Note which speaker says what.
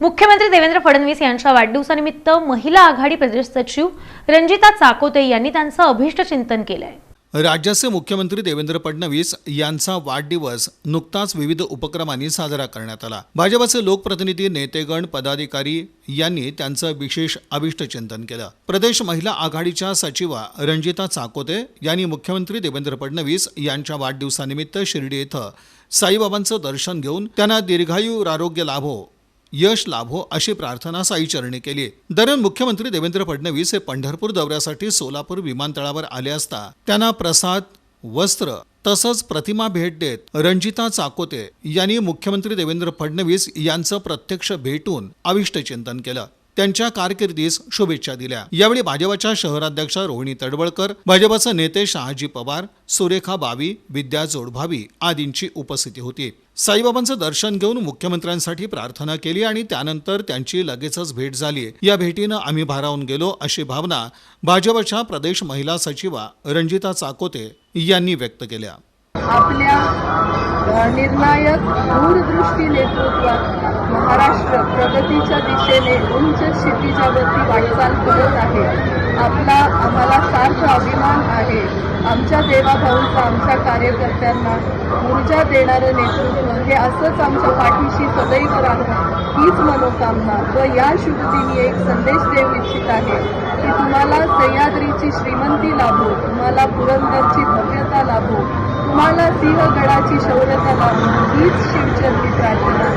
Speaker 1: मुख्यमंत्री देवेंद्र फडणवीस यांच्या वाढदिवसानिमित्त महिला आघाडी प्रदेश सचिव रंजिता चाकोते यांनी त्यांचं अभिष्ट चिंतन केलंय.
Speaker 2: राज्याचे मुख्यमंत्री देवेंद्र फडणवीस यांचा वाढदिवस नुकताच विविध उपक्रमांनी साजरा करण्यात आला. भाजपचे लोकप्रतिनिधी नेतेगण पदाधिकारी यांनी त्यांचं विशेष अभिष्ट चिंतन केलं. प्रदेश महिला आघाडीच्या सचिवा रंजिता चाकोते यांनी मुख्यमंत्री देवेंद्र फडणवीस यांच्या वाढदिवसानिमित्त शिर्डी इथं साईबाबांचं दर्शन घेऊन त्यांना दीर्घायू आरोग्य लाभो यश लाभो अशी प्रार्थना साईचरणी केली दरम्यान मुख्यमंत्री देवेंद्र फडणवीस हे पंढरपूर दौऱ्यासाठी सोलापूर विमानतळावर आले असता त्यांना प्रसाद वस्त्र तसंच प्रतिमा भेट देत रंजिता चाकोते यांनी मुख्यमंत्री देवेंद्र फडणवीस यांचं प्रत्यक्ष भेटून अविष्ट चिंतन केलं. त्यांच्या कारकिर्दीस शुभेच्छा दिल्या. यावेळी भाजपाच्या शहराध्यक्षा रोहिणी तडवळकर भाजपाचे नेते शहाजी पवार सुरेखा बावी विद्या जोडभावी आदींची उपस्थिती होती. साईबाबांचं दर्शन घेऊन मुख्यमंत्र्यांसाठी प्रार्थना केली आणि त्यानंतर त्यांची लगेचच भेट झाली. या भेटीनं आम्ही भारावून गेलो अशी भावना भाजपच्या प्रदेश महिला सचिवा रंजिता चाकोते यांनी व्यक्त केल्या.
Speaker 3: आपल्या निर्णायक दूरदृष्टी नेतृत्वात महाराष्ट्र प्रगतीच्या दिशेने उंच क्षितिजावरती वाटचाल करत आहे. आपला आम्हाला सार्थ आमच्या देवाभाऊंचा आमच्या कार्यकर्त्यांना ऊर्जा देणारं नेतृत्व हे असंच आमच्या पाठीशी सदैव राहणं हीच मनोकामना. व या शुभदिनी एक संदेश देऊ इच्छित आहे की तुम्हाला सह्याद्रीची श्रीमंती लाभो तुम्हाला पुरंदरची भव्यता लाभो तुम्हाला सिंहगडाची शौर्यता लाभो हीच शिवचंदी प्रार्थना.